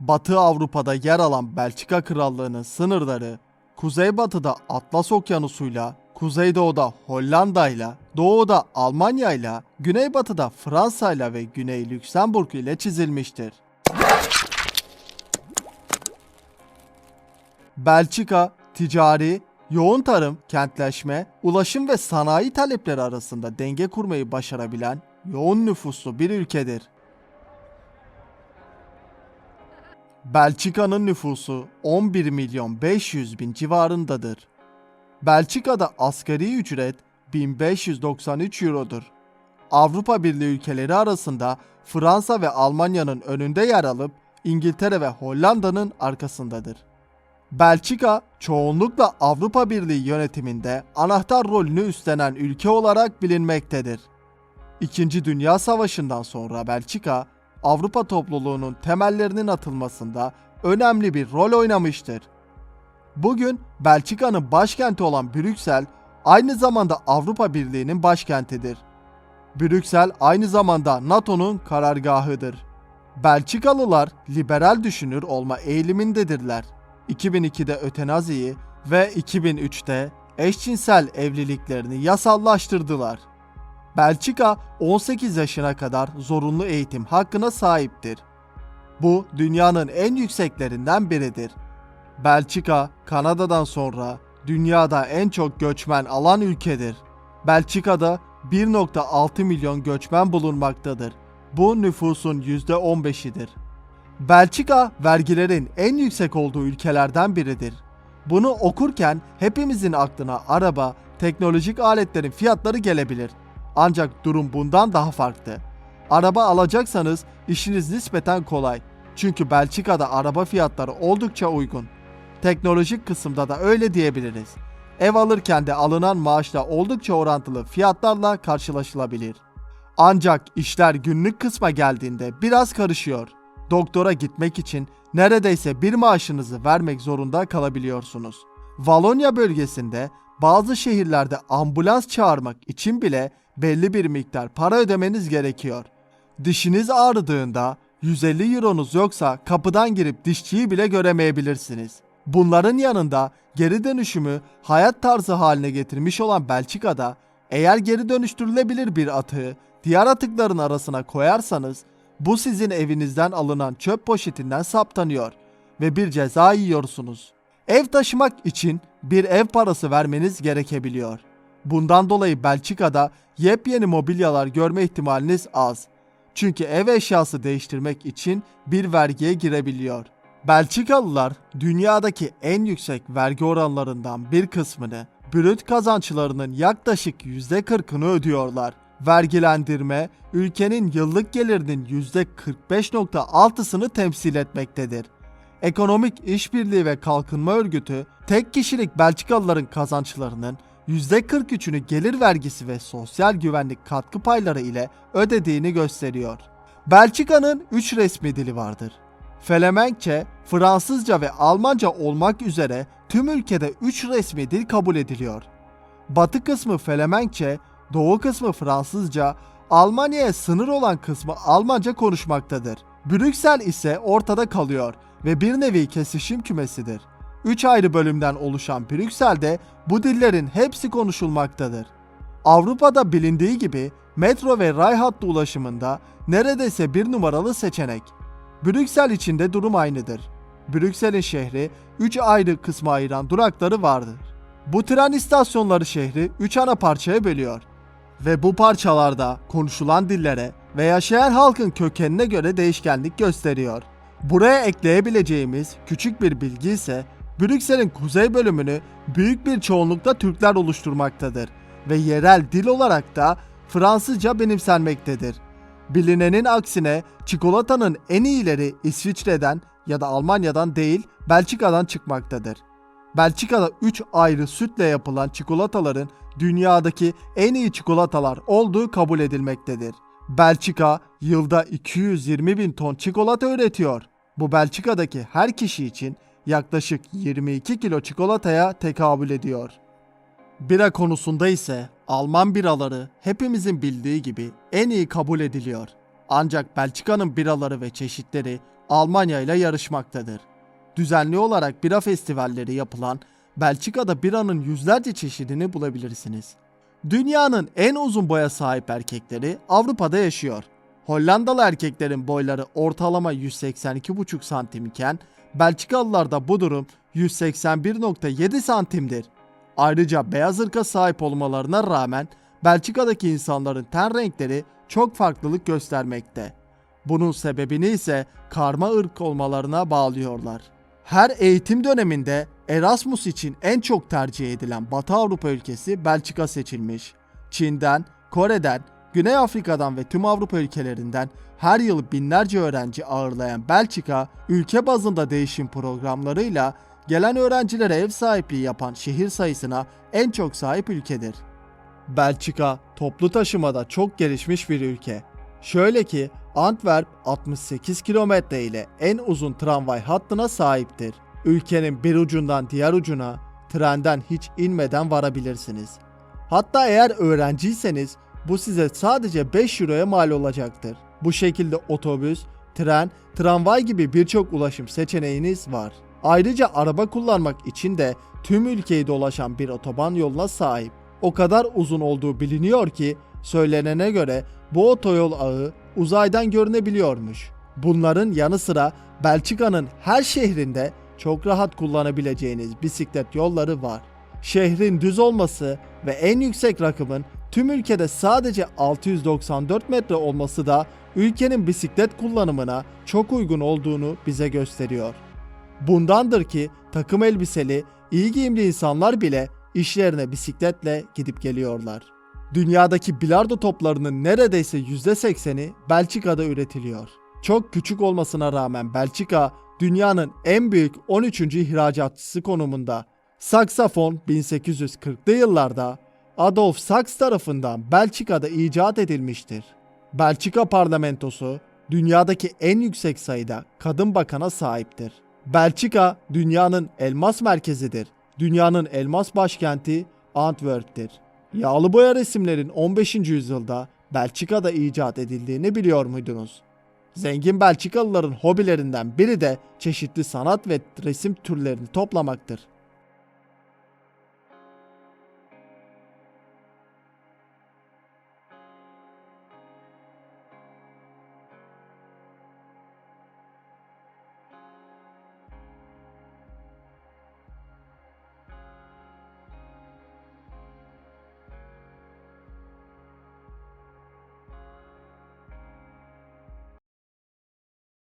Batı Avrupa'da yer alan Belçika Krallığı'nın sınırları kuzeybatıda Atlas Okyanusu'yla, kuzeydoğuda Hollanda'yla, doğuda Almanya'yla, güneybatıda Fransa'yla ve Güney Lüksemburg ile çizilmiştir. Belçika, ticari, yoğun tarım, kentleşme, ulaşım ve sanayi talepleri arasında denge kurmayı başarabilen yoğun nüfuslu bir ülkedir. Belçika'nın nüfusu 11 milyon 500 bin civarındadır. Belçika'da asgari ücret 1593 eurodur. Avrupa Birliği ülkeleri arasında Fransa ve Almanya'nın önünde yer alıp İngiltere ve Hollanda'nın arkasındadır. Belçika çoğunlukla Avrupa Birliği yönetiminde anahtar rolünü üstlenen ülke olarak bilinmektedir. İkinci Dünya Savaşı'ndan sonra Belçika, Avrupa topluluğunun temellerinin atılmasında önemli bir rol oynamıştır. Bugün Belçika'nın başkenti olan Brüksel aynı zamanda Avrupa Birliği'nin başkentidir. Brüksel aynı zamanda NATO'nun karargahıdır. Belçikalılar liberal düşünür olma eğilimindedirler. 2002'de ötenaziyi ve 2003'te eşcinsel evliliklerini yasallaştırdılar. Belçika 18 yaşına kadar zorunlu eğitim hakkına sahiptir. Bu dünyanın en yükseklerinden biridir. Belçika, Kanada'dan sonra dünyada en çok göçmen alan ülkedir. Belçika'da 1.6 milyon göçmen bulunmaktadır. Bu nüfusun %15'idir. Belçika vergilerin en yüksek olduğu ülkelerden biridir. Bunu okurken hepimizin aklına araba, teknolojik aletlerin fiyatları gelebilir. Ancak durum bundan daha farklı. Araba alacaksanız işiniz nispeten kolay. Çünkü Belçika'da araba fiyatları oldukça uygun. Teknolojik kısımda da öyle diyebiliriz. Ev alırken de alınan maaşla oldukça orantılı fiyatlarla karşılaşılabilir. Ancak işler günlük kısma geldiğinde biraz karışıyor. Doktora gitmek için neredeyse bir maaşınızı vermek zorunda kalabiliyorsunuz. Valonya bölgesinde bazı şehirlerde ambulans çağırmak için bile belli bir miktar para ödemeniz gerekiyor. Dişiniz ağrıdığında 150 euronuz yoksa kapıdan girip dişçiyi bile göremeyebilirsiniz. Bunların yanında geri dönüşümü hayat tarzı haline getirmiş olan Belçika'da eğer geri dönüştürülebilir bir atığı diğer atıkların arasına koyarsanız bu sizin evinizden alınan çöp poşetinden saptanıyor ve bir ceza yiyorsunuz. Ev taşımak için bir ev parası vermeniz gerekebiliyor. Bundan dolayı Belçika'da yepyeni mobilyalar görme ihtimaliniz az. Çünkü ev eşyası değiştirmek için bir vergiye girebiliyor. Belçikalılar dünyadaki en yüksek vergi oranlarından bir kısmını brüt kazançlarının yaklaşık %40'ını ödüyorlar. Vergilendirme ülkenin yıllık gelirinin %45.6'sını temsil etmektedir. Ekonomik İşbirliği ve Kalkınma Örgütü tek kişilik Belçikalıların kazançlarının %43'ünü gelir vergisi ve sosyal güvenlik katkı payları ile ödediğini gösteriyor. Belçika'nın 3 resmi dili vardır. Felemenkçe, Fransızca ve Almanca olmak üzere tüm ülkede 3 resmi dil kabul ediliyor. Batı kısmı Felemenkçe, doğu kısmı Fransızca, Almanya'ya sınır olan kısmı Almanca konuşmaktadır. Brüksel ise ortada kalıyor ve bir nevi kesişim kümesidir. Üç ayrı bölümden oluşan Brüksel'de bu dillerin hepsi konuşulmaktadır. Avrupa'da bilindiği gibi metro ve ray hattı ulaşımında neredeyse bir numaralı seçenek. Brüksel içinde durum aynıdır. Brüksel'in şehri 3 ayrı kısma ayıran durakları vardır. Bu tren istasyonları şehri 3 ana parçaya bölüyor. Ve bu parçalarda konuşulan dillere ve yaşayan halkın kökenine göre değişkenlik gösteriyor. Buraya ekleyebileceğimiz küçük bir bilgi ise Brüksel'in kuzey bölümünü büyük bir çoğunlukla Türkler oluşturmaktadır ve yerel dil olarak da Fransızca benimsenmektedir. Bilinenin aksine çikolatanın en iyileri İsviçre'den ya da Almanya'dan değil Belçika'dan çıkmaktadır. Belçika'da 3 ayrı sütle yapılan çikolataların dünyadaki en iyi çikolatalar olduğu kabul edilmektedir. Belçika yılda 220 bin ton çikolata üretiyor. Bu Belçika'daki her kişi için yaklaşık 22 kilo çikolataya tekabül ediyor. Bira konusunda ise Alman biraları hepimizin bildiği gibi en iyi kabul ediliyor. Ancak Belçika'nın biraları ve çeşitleri Almanya ile yarışmaktadır. Düzenli olarak bira festivalleri yapılan Belçika'da biranın yüzlerce çeşidini bulabilirsiniz. Dünyanın en uzun boya sahip erkekleri Avrupa'da yaşıyor. Hollandalı erkeklerin boyları ortalama 182,5 santim iken Belçikalılarda bu durum 181,7 santimdir. Ayrıca beyaz ırka sahip olmalarına rağmen Belçika'daki insanların ten renkleri çok farklılık göstermekte. Bunun sebebini ise karma ırk olmalarına bağlıyorlar. Her eğitim döneminde Erasmus için en çok tercih edilen Batı Avrupa ülkesi Belçika seçilmiş. Çin'den, Kore'den, Güney Afrika'dan ve tüm Avrupa ülkelerinden her yıl binlerce öğrenci ağırlayan Belçika, ülke bazında değişim programlarıyla gelen öğrencilere ev sahipliği yapan şehir sayısına en çok sahip ülkedir. Belçika toplu taşımada çok gelişmiş bir ülke. Şöyle ki Antwerp 68 kilometre ile en uzun tramvay hattına sahiptir. Ülkenin bir ucundan diğer ucuna trenden hiç inmeden varabilirsiniz. Hatta eğer öğrenciyseniz bu size sadece 5 euroya mal olacaktır. Bu şekilde otobüs, tren, tramvay gibi birçok ulaşım seçeneğiniz var. Ayrıca araba kullanmak için de tüm ülkeyi dolaşan bir otoban yoluna sahip. O kadar uzun olduğu biliniyor ki söylenene göre bu otoyol ağı uzaydan görünebiliyormuş. Bunların yanı sıra Belçika'nın her şehrinde çok rahat kullanabileceğiniz bisiklet yolları var. Şehrin düz olması ve en yüksek rakımın tüm ülkede sadece 694 metre olması da ülkenin bisiklet kullanımına çok uygun olduğunu bize gösteriyor. Bundandır ki takım elbiseli, iyi giyimli insanlar bile işlerine bisikletle gidip geliyorlar. Dünyadaki bilardo toplarının neredeyse %80'i Belçika'da üretiliyor. Çok küçük olmasına rağmen Belçika dünyanın en büyük 13. ihracatçısı konumunda. Saksafon 1840'lı yıllarda Adolf Sachs tarafından Belçika'da icat edilmiştir. Belçika parlamentosu dünyadaki en yüksek sayıda kadın bakana sahiptir. Belçika dünyanın elmas merkezidir. Dünyanın elmas başkenti Antwerp'tir. Yağlı boya resimlerin 15. yüzyılda Belçika'da icat edildiğini biliyor muydunuz? Zengin Belçikalıların hobilerinden biri de çeşitli sanat ve resim türlerini toplamaktır.